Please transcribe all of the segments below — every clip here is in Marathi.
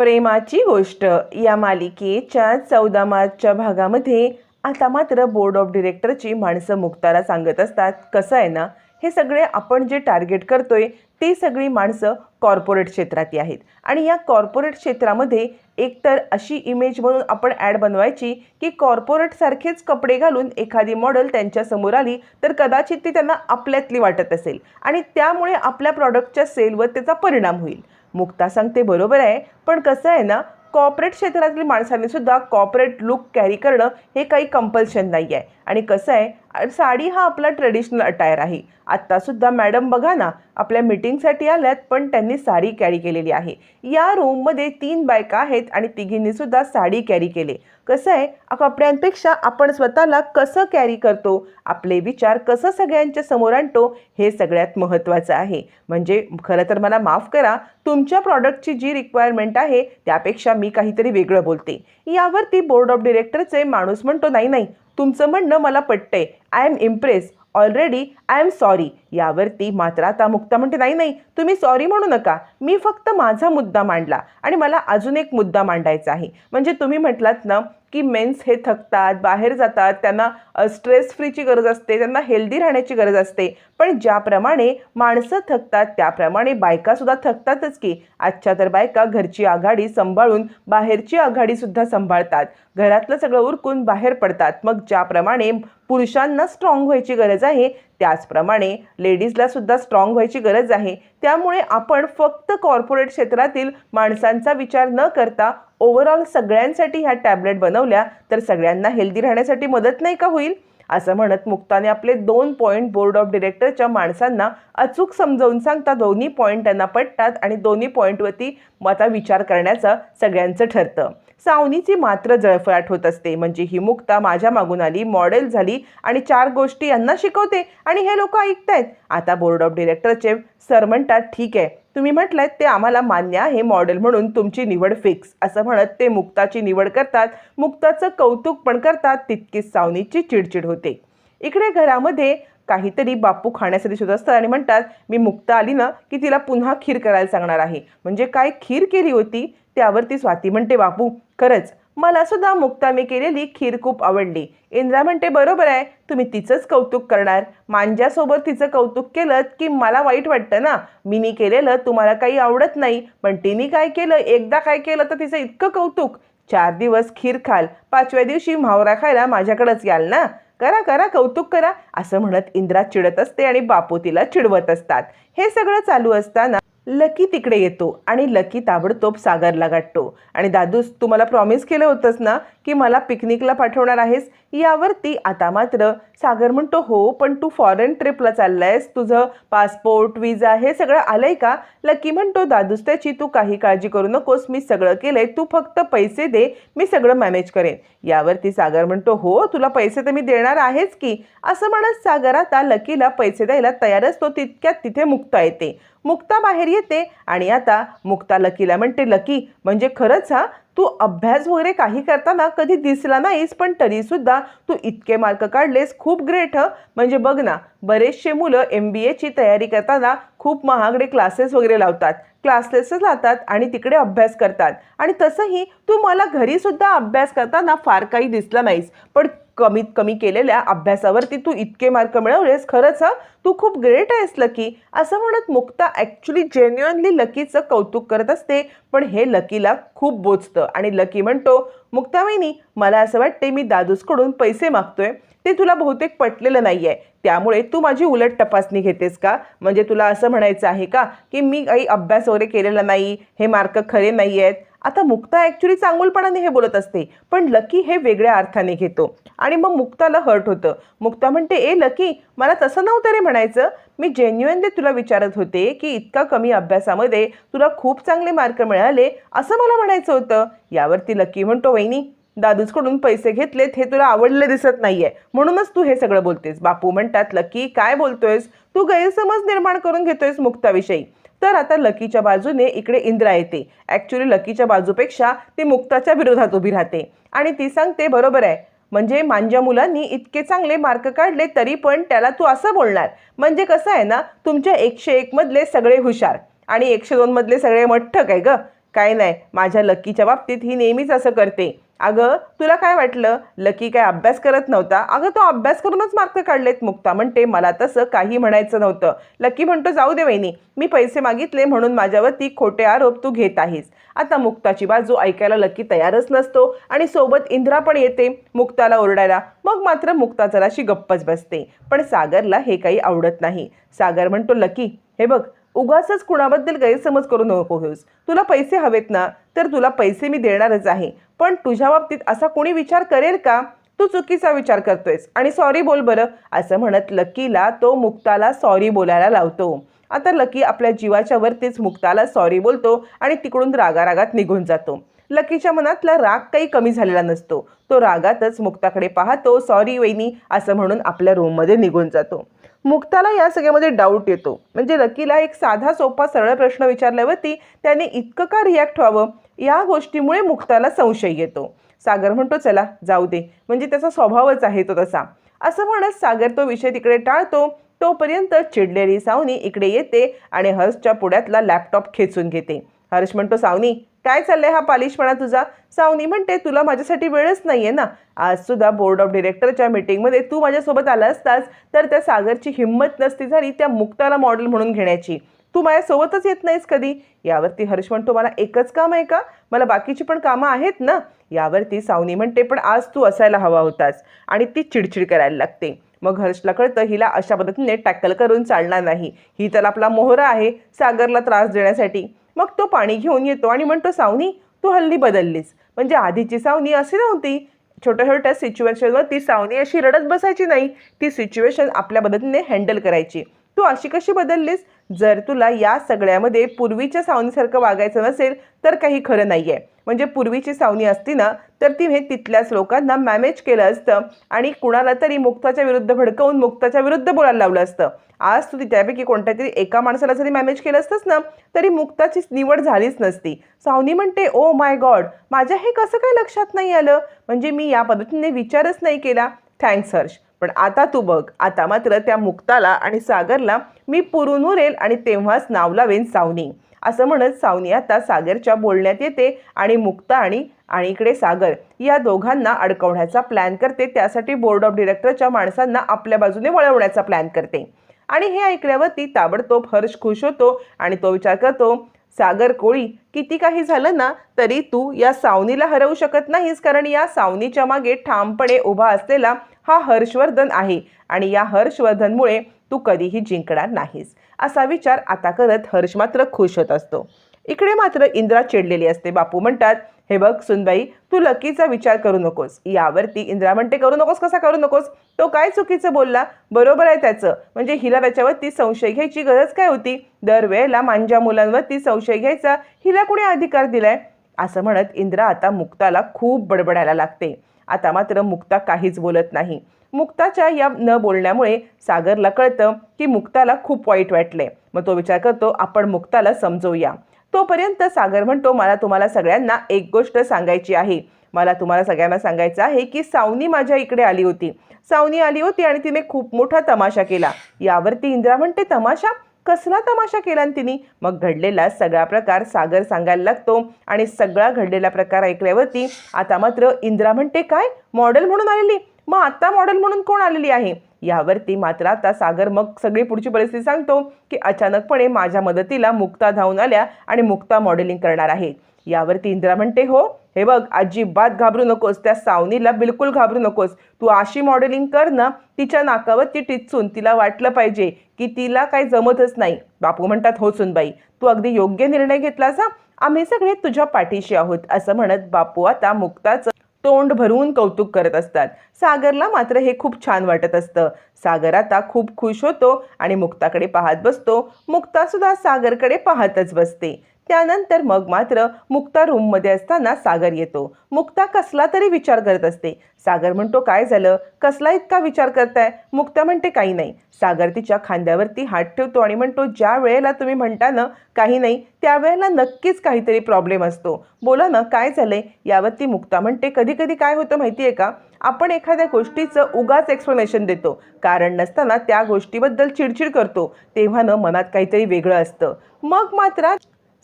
प्रेमाची गोष्ट. या मालिकेच्या चौदा मार्चच्या भागामध्ये आता मात्र बोर्ड ऑफ डिरेक्टरची माणसं मुक्ताला सांगत असतात. कसं आहे ना हे सगळे आपण जे टार्गेट करतोय ती सगळी माणसं कॉर्पोरेट क्षेत्रातली आहेत. आणि या कॉर्पोरेट क्षेत्रामध्ये एकतर अशी इमेज म्हणून आपण ॲड बनवायची की कॉर्पोरेटसारखेच कपडे घालून एखादी मॉडेल त्यांच्यासमोर आली तर कदाचित ती त्यांना आपल्यातली वाटत असेल. आणि त्यामुळे आपल्या प्रॉडक्टच्या सेलवर त्याचा परिणाम होईल. मुक्ता सांगते बरोबर आहे. पण कसं आहे ना कॉर्पोरेट क्षेत्रातील माणसांनी सुद्धा कॉर्पोरेट लुक कॅरी करणं हे काही कंपल्शन नाही आहे आणि कसं आहे साडी हा आपला ट्रेडिशनल अटायर आहे. आत्तासुद्धा मॅडम बघा ना आपल्या मिटिंगसाठी आल्यात पण त्यांनी साडी कॅरी केलेली आहे. या रूममध्ये तीन बायका आहेत आणि तिघींनीसुद्धा साडी कॅरी केले. कसं आहे कपड्यांपेक्षा आपण स्वतःला कसं कॅरी करतो आपले विचार कसं सगळ्यांच्या समोर आणतो हे सगळ्यात महत्त्वाचं आहे. म्हणजे खरं तर मला माफ करा तुमच्या प्रॉडक्टची जी रिक्वायरमेंट आहे त्यापेक्षा मी काहीतरी वेगळं बोलते. यावरती बोर्ड ऑफ डिरेक्टरचे माणूस म्हणतो नाही नाही तुमचं म्हणणं मला पटतंय. I am impress already I am sorry यावरती मात्र आता मुक्ता म्हणते नाही नाही तुम्ही सॉरी म्हणू नका. मी फक्त माझा मुद्दा मांडला आणि मला अजून एक मुद्दा मांडायचा आहे. म्हणजे तुम्ही म्हटलात ना की मेन्स हे थकतात बाहेर जातात त्यांना स्ट्रेस फ्रीची गरज असते त्यांना हेल्दी राहण्याची गरज असते. पण ज्याप्रमाणे माणसं थकतात त्याप्रमाणे बायकासुद्धा थकतातच की. आजच्या तर बायका घरची आघाडी सांभाळून बाहेरची आघाडीसुद्धा सांभाळतात. घरातलं सगळं उरकून बाहेर पडतात. मग ज्याप्रमाणे पुरुषांना स्ट्रॉंग व्हायची गरज आहे त्याचप्रमाणे लेडीजला सुद्धा स्ट्रॉंग व्हायची गरज आहे. त्यामुळे आपण फक्त कॉर्पोरेट क्षेत्रातील माणसांचा विचार न करता ओव्हरऑल सगळ्यांसाठी ह्या टॅबलेट बनवल्या तर सगळ्यांना हेल्दी राहण्यासाठी मदत नाही का होईल? असं म्हणत मुक्ताने आपले दोन पॉईंट बोर्ड ऑफ डिरेक्टरच्या माणसांना अचूक समजावून सांगता दोन्ही पॉईंट त्यांना पटतात आणि दोन्ही पॉईंटवरती मता विचार करण्याचं सगळ्यांचं ठरतं. सावनीची मात्र जळफळाट होत असते. म्हणजे ही मुक्ता माझ्या मागून आली मॉडेल झाली आणि चार गोष्टी यांना शिकवते आणि हे लोक ऐकतायत. आता बोर्ड ऑफ डिरेक्टरचे सर म्हणतात ठीक आहे. तुम्ही म्हटलंय ते आम्हाला मान्य आहे मॉडेल म्हणून तुमची निवड फिक्स असं म्हणत ते मुक्ताची निवड करतात. मुक्ताचं कौतुक पण करतात तितकीच सावनीची चिडचिड होते. इकडे घरामध्ये काहीतरी बापू खाण्यासाठी शोधत असतात आणि म्हणतात मी मुक्ता आली ना की तिला पुन्हा खीर करायला सांगणार आहे. म्हणजे काय खीर केली होती? त्यावरती स्वाती म्हणते बापू खरंच मला सुद्धा मुक्तामी केलेली खीर खूप आवडली. इंद्रा म्हणते बरोबर आहे तुम्ही तिचंच कौतुक करणार. मांज्यासोबत तिचं कौतुक केलं की मला वाईट वाटतं ना. मीनी केलेलं तुम्हाला काही आवडत नाही. पण तिने काय केलं? एकदा काय केलं तर तिचं इतकं कौतुक. चार दिवस खीर खाल. पाचव्या दिवशी म्हावरा खायला माझ्याकडेच याल ना. करा करा कौतुक करा. असं म्हणत इंद्रा चिडत असते आणि बापू तिला चिडवत असतात. हे सगळं चालू असताना लकी तिकडे येतो आणि लकी ताबडतोब सागरला गाठतो. आणि दादूस तू मला प्रॉमिस केलं होतंस ना की मला पिकनिकला पाठवणार आहेस? यावरती आता मात्र सागर म्हणतो हो पण तू फॉरेन ट्रिपला चाललायस. तुझं पासपोर्ट विजा हे सगळं आलंय का? लकी म्हणतो दादूस त्याची तू काही काळजी करू नकोस. मी सगळं केलंय. तू फक्त पैसे दे. मी सगळं मॅनेज करेन. यावरती सागर म्हणतो हो तुला पैसे तर मी देणार आहेच की. असं म्हणत सागर आता लकीला पैसे द्यायला तयारच तो तितक्यात तिथे मुक्ता येते मुक्ता बाहेर येते आणि आता मुक्ता लकीला म्हणते लकी म्हणजे खरंच हा? तू अभ्यास वगैरे काही करताना कधी दिसला नाहीस पण तरीसुद्धा तू इतके मार्क काढलेस खूप ग्रेट ह? म्हणजे बघ ना बरेचसे मुलं एम बी एची तयारी करताना खूप महागडे क्लासेस वगैरे लावतात. क्लासेसच लावतात आणि तिकडे अभ्यास करतात. आणि तसंही तू मला घरीसुद्धा अभ्यास करताना फार काही दिसला नाहीस पण कमीत कमी केलेल्या अभ्यासावरती तू इतके मार्क मिळवलेस खरंच हा? तू खूप ग्रेट आहेस लकी असं म्हणत मुक्ता ॲक्च्युली जेन्युअनली लकीचं कौतुक करत असते पण हे लकीला खूप बोचतं. आणि लकी म्हणतो मुक्ता वहिनी मला असं वाटते मी दादूसकडून पैसे मागतोय. ते तुला बहुतेक पटलेलं नाही आहे त्यामुळे तू माझी उलट तपासणी घेतेस का? म्हणजे तुला असं म्हणायचं आहे का? की मी काही अभ्यास वगैरे केलेला नाही. हे मार्क खरे नाही आहेत आता मुक्ता ॲक्च्युली चांगुलपणाने हे बोलत असते पण लकी हे वेगळ्या अर्थाने घेतो. आणि मग मुक्ताला हर्ट होतं. मुक्ता म्हणते ए लकी मला तसं नव्हतं रे म्हणायचं. मी जेन्युअनली तुला विचारत होते की इतका कमी अभ्यासामध्ये तुला खूप चांगले मार्क मिळाले असं मला म्हणायचं होतं. यावरती लकी म्हणतो वहिनी दादूसकडून पैसे घेतलेत हे तुला आवडले दिसत नाहीये. म्हणूनच तू हे सगळं बोलतेस. बापू म्हणतात लकी काय बोलतोयस? तू गैरसमज निर्माण करून घेतोयस मुक्ताविषयी. तर आता लकीच्या बाजूने इकडे इंद्रा येते. ॲक्च्युली लकीच्या बाजूपेक्षा ती मुक्ताच्या विरोधात उभी राहते. आणि ती सांगते बरोबर आहे. म्हणजे मांज्या मुलांनी इतके चांगले मार्क काढले तरी पण त्याला तू असं बोलणार. म्हणजे कसं आहे ना तुमच्या एकशे एकमधले सगळे हुशार. आणि एकशे दोनमधले सगळे मठ्ठक आहे ग. काय नाही. माझ्या लकीच्या बाबतीत ही नेहमीच असं करते. अगं तुला काय वाटलं? लकी काय अभ्यास करत नव्हता? अगं तो अभ्यास करूनच मार्क काढलेत मुक्ता. म्हणते मला तसं काही म्हणायचं नव्हतं. लकी म्हणतो जाऊ दे वहिनी. मी पैसे मागितले म्हणून माझ्यावरती खोटे आरोप तू घेत आहेस. आता मुक्ताची बाजू ऐकायला लकी तयारच नसतो आणि सोबत इंद्रा पण येते मुक्ताला ओरडायला. मग मात्र मुक्ता जराशी गप्पच बसते. पण सागरला हे काही आवडत नाही. सागर म्हणतो लकी हे बघ उगाचच कुणाबद्दल गैरसमज करू नको घेऊस तुला पैसे हवेत ना तर तुला पैसे मी देणारच आहे. पण तुझ्या बाबतीत असा कोणी विचार करेल का? तू चुकीचा विचार करतोयस. आणि सॉरी बोल बरं. असं म्हणत लकीला तो मुक्ताला सॉरी बोलायला लावतो. आता लकी आपल्या जीवाच्या वरतीच मुक्ताला सॉरी बोलतो आणि तिकडून रागारागात निघून जातो. लकीच्या मनातला राग काही कमी झालेला नसतो. तो रागातच मुक्ताकडे पाहतो सॉरी वहिनी असं म्हणून आपल्या रूममध्ये निघून जातो. मुक्ताला या सगळ्यामध्ये डाऊट येतो. म्हणजे लकीला एक साधा सोपा सरळ प्रश्न विचारल्यावरती त्याने इतकं का रिॲक्ट व्हावं? या गोष्टीमुळे मुक्ताला संशय येतो. सागर म्हणतो चला जाऊ दे. म्हणजे त्याचा स्वभावच आहे तो तसा. असं म्हणत सागर तो विषय तिकडे टाळतो. तोपर्यंत चिडलेली सावनी इकडे येते आणि हर्षच्या पुढ्यातला लॅपटॉप खेचून घेते. हर्ष म्हणतो सावनी काय चाललंय हा पालिशपणा तुझा? सावनी म्हणते तुला माझ्यासाठी वेळच नाहीये ना. आज सुद्धा बोर्ड ऑफ डिरेक्टरच्या मीटिंगमध्ये तू माझ्यासोबत आला असतास तर त्या सागरची हिंमत नसती झाली त्या मुक्ताला मॉडेल म्हणून घेण्याची. तू माझ्यासोबतच येत नाहीस कधी? यावरती हर्ष म्हणतो मला एकच काम आहे का? मला बाकीची पण कामं आहेत ना? यावरती सावनी म्हणते पण आज तू असायला हवा होतास. आणि ती चिडचिड करायला लागते. मग हर्षला कळतं हिला अशा पद्धतीने टॅकल करून चालणार नाही. ही तर आपला मोहरा आहे सागरला त्रास देण्यासाठी. मग तो पाणी घेऊन येतो आणि म्हणतो सावनी तू हल्ली बदललीस. म्हणजे आधीची सावनी अशी नव्हती. छोट्या छोट्या सिच्युएशनवर ती सावनी अशी रडत बसायची नाही. ती सिच्युएशन आपल्या मदतीने हँडल करायची. तू अशी कशी बदललीस? जर तुला या सगळ्यामध्ये पूर्वीच्या सावनीसारखं वागायचं नसेल तर काही खरं नाही आहे म्हणजे पूर्वीची सावनी असती ना तर ती हे तिथल्याच लोकांना मॅनेज केलं असतं. आणि कुणाला तरी मुक्ताच्या विरुद्ध भडकवून मुक्ताच्या विरुद्ध बोलायला लावलं असतं. आज तू त्यापैकी कोणत्या तरी एका माणसाला जरी मॅनेज केलं असतंस ना तरी मुक्ताची निवड झालीच नसती. सावनी म्हणते ओ माय गॉड माझ्या हे कसं काय लक्षात नाही आलं? म्हणजे मी या पद्धतीने विचारच नाही केला. थँक्स हर्ष. पण आता तू बघ आता मात्र त्या मुक्ताला आणि सागरला मी पुरून उरेल आणि तेव्हाच नाव लावेन सावनी. असं म्हणत सावनी आता सागरच्या बोलण्यात येते आणि मुक्ता आणि आणि इकडे सागर या दोघांना अडकवण्याचा प्लॅन करते. त्यासाठी बोर्ड ऑफ डिरेक्टरच्या माणसांना आपल्या बाजूने वळवण्याचा प्लॅन करते. आणि हे ऐकल्यावरती ताबडतोब हर्ष खुश होतो आणि तो विचार करतो सागर कोळी किती काही झालं ना तरी तू या सावनीला हरवू शकत नाहीस कारण या सावनीच्या मागे ठामपणे उभा असलेला हा हर्षवर्धन आहे आणि या हर्षवर्धनमुळे तू कधीही जिंकणार नाहीस. असा विचार आता करत हर्ष मात्र खुश होत असतो. इकडे मात्र इंद्रा चिडलेली असते. बापू म्हणतात हे बघ सुनबाई तू लकीचा विचार करू नकोस. यावरती इंद्रा म्हणते करू नकोस कसा करू नकोस? तो काय चुकीचं बोलला? बरोबर आहे त्याचं. म्हणजे हिला त्याच्यावरती संशय घ्यायची गरज काय होती? दरवेळेला मांजा मुलांवरती संशय घ्यायचा. हिला कुणी अधिकार दिलाय? असं म्हणत इंद्रा आता मुक्ताला खूप बडबडायला लागते. आता मात्र मुक्ता काहीच बोलत नाही. मुक्ताच्या या न बोलण्यामुळे सागरला कळतं की मुक्ताला खूप वाईट वाटले मग तो विचार करतो आपण मुक्ताला समजवूया. तोपर्यंत सागर म्हणतो मला तुम्हाला सगळ्यांना एक गोष्ट सांगायची आहे. मला तुम्हाला सगळ्यांना सांगायचं आहे की सावनी माझ्या इकडे आली होती. सावनी आली होती आणि तिने खूप मोठा तमाशा केला. यावरती इंद्रा म्हणते तमाशा? कसला तमाशा केला तिने? मग घडलेला सगळा प्रकार सागर सांगायला लागतो आणि सगळा घडलेला प्रकार ऐकल्यावरती आता मात्र इंद्रा म्हणते काय? मॉडेल म्हणून आलेली? मग आता मॉडेल म्हणून कोण आलेली आहे? यावरती मात्र आता सागर मग सगळी पुढची परिस्थिती सांगतो की अचानकपणे माझ्या मदतीला मुक्ता धावून आल्या आणि मुक्ता मॉडेलिंग करणार आहे. यावरती इंद्रा म्हणते हो हे बघ अजिबात घाबरू नकोस त्या सावनीला बिलकुल घाबरू नकोस. तू अशी मॉडेलिंग कर ना तिच्या नाकावरती टिचून तिला वाटलं पाहिजे की तिला काही जमतच नाही. बापू म्हणतात हो सुनबाई तू अगदी योग्य निर्णय घेतलास. आम्ही सगळे तुझ्या पाठीशी आहोत असं म्हणत बापू आता मुक्ताचं तोंड भरून कौतुक करत असतात. सागरला मात्र हे खूप छान वाटत असतं. सागर आता खूप खुश होतो आणि मुक्ताकडे पाहत बसतो. मुक्ता सुद्धा सागरकडे पाहतच बसते. त्यानंतर मग मात्र मुक्ता रूममध्ये असताना सागर येतो. मुक्ता कसला तरी विचार करत असते. सागर म्हणतो काय झालं? कसला इतका विचार करताय? मुक्ता म्हणते काही नाही. सागर तिच्या खांद्यावरती हात ठेवतो आणि म्हणतो ज्या वेळेला तुम्ही म्हणता ना काही नाही. त्यावेळेला नक्कीच काहीतरी प्रॉब्लेम असतो. बोला ना काय झालंय? यावरती मुक्ता म्हणते कधी कधी काय होतं माहिती आहे का? आपण एखाद्या गोष्टीचं उगाच एक्सप्लेनेशन देतो. कारण नसताना त्या गोष्टीबद्दल चिडचिड करतो. तेव्हा न मनात काहीतरी वेगळं असतं. मग मात्र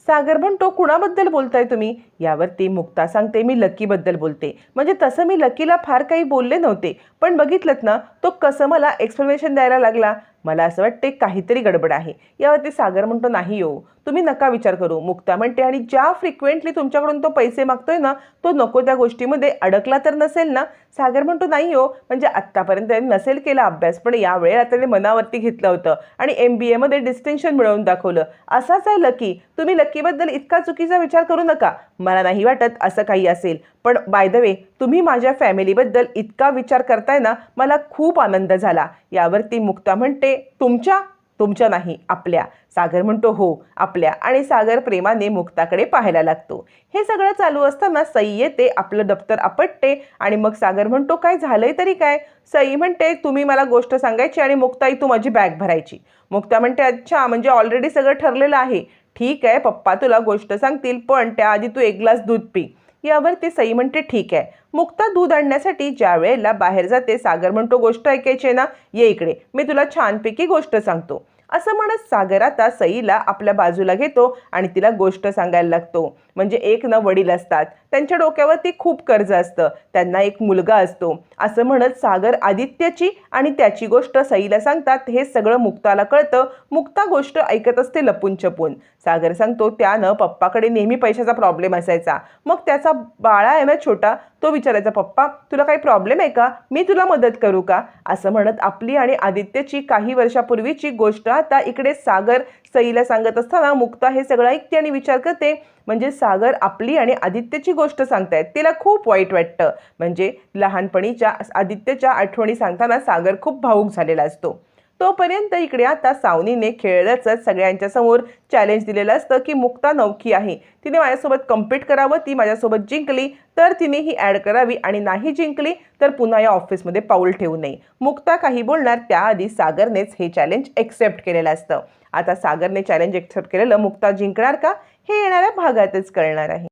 सागर म्हणतो कुणाबद्दल बोलताय तुम्ही? यावरती मुक्ता सांगते मी लकीबद्दल बोलते. म्हणजे तसं मी लकीला फार काही बोलले नव्हते पण बघितलं ना तो कसं मला एक्सप्लेनेशन द्यायला लागला. मला असं वाटते काहीतरी गडबड आहे. यावरती सागर म्हणतो नाही हो तुम्ही नका विचार करू. मुक्ता म्हणते आणि ज्या फ्रिक्वेंटली तुमच्याकडून तो पैसे मागतोय ना तो नको त्या गोष्टीमध्ये अडकला तर नसेल ना? सागर म्हणतो नाही हो. म्हणजे आत्तापर्यंत त्यांनी नसेल केला अभ्यास पण यावेळेला त्याने मनावरती घेतलं होतं आणि एम बी एमध्ये डिस्टिंक्शन मिळवून दाखवलं. असाच आहे लकी तुम्ही लकीबद्दल इतका चुकीचा विचार करू नका. मला नाही वाटत असं काही असेल. पण बाय द वे तुम्ही माझ्या फॅमिलीबद्दल इतका विचार करताय ना मला खूप आनंद झाला. यावरती मुक्ता म्हणते तुमच्या तुमच्या नाही आपल्या. सागर म्हणतो हो आपल्या. आणि सागर प्रेमाने मुक्ताकडे पाहायला लागतो. हे सगळं चालू असताना सई येते आपलं दप्तर आपटते आणि मग सागर म्हणतो काय झालंय तरी काय? सई म्हणते तुम्ही मला गोष्ट सांगायची आणि मुक्ताई तू माझी बॅग भरायची. मुक्ता म्हणते अच्छा म्हणजे ऑलरेडी सगळं ठरलेलं आहे. ठीक आहे पप्पा तुला गोष्ट सांगतील पण त्याआधी तू एक ग्लास दूध पी. यावर ते सई म्हणते ठीक आहे. मुक्ता दूध आणण्यासाठी ज्या वेळेला बाहेर जाते सागर म्हणतो गोष्ट ऐकायची आहे ना? ये इकडे. मी तुला छानपैकी गोष्ट सांगतो. असं म्हणत सागर आता सईला आपल्या बाजूला घेतो आणि तिला गोष्ट सांगायला लागतो. म्हणजे एक ना वडील असतात. त्यांच्या डोक्यावरती खूप कर्ज असतं. त्यांना एक मुलगा असतो. असं म्हणत सागर आदित्यची आणि त्याची गोष्ट सईला सांगतात. हे सगळं मुक्ताला कळतं. मुक्ता गोष्ट ऐकत असते लपून छपून. सागर सांगतो त्यानं पप्पाकडे नेहमी पैशाचा प्रॉब्लेम असायचा. मग त्याचा बाळा आहे ना छोटा तो विचारायचा पप्पा तुला काही प्रॉब्लेम आहे का? मी तुला मदत करू का? असं म्हणत आपली आणि आदित्यची काही वर्षापूर्वीची गोष्ट आता इकडे सागर सईला सांगत असताना मुक्ता हे सगळं ऐकते आणि विचार करते म्हणजे सागर आपली आणि आदित्यची गोष्ट सांगतायत. तिला खूप वाईट वाटतं. म्हणजे लहानपणीच्या आदित्यच्या आठवणी सांगताना सागर खूप भावूक झालेला असतो. तोपर्यंत इकडे आता सावनीने खेळलंच सगळ्यांच्या समोर चॅलेंज दिलेलं असतं की मुक्ता नौकी आहे. तिने माझ्यासोबत कम्पीट करावं ती माझ्यासोबत जिंकली तर तिने ही ॲड करावी आणि नाही जिंकली तर पुन्हा या ऑफिसमध्ये पाऊल ठेवू नये. मुक्ता काही बोलणार त्याआधी सागरनेच हे चॅलेंज एक्सेप्ट केलेलं असतं. आता सागरने चॅलेंज एक्सेप्ट केलेलं मुक्ता जिंकणार का? हे येणाऱ्या भागातच कळणार आहे.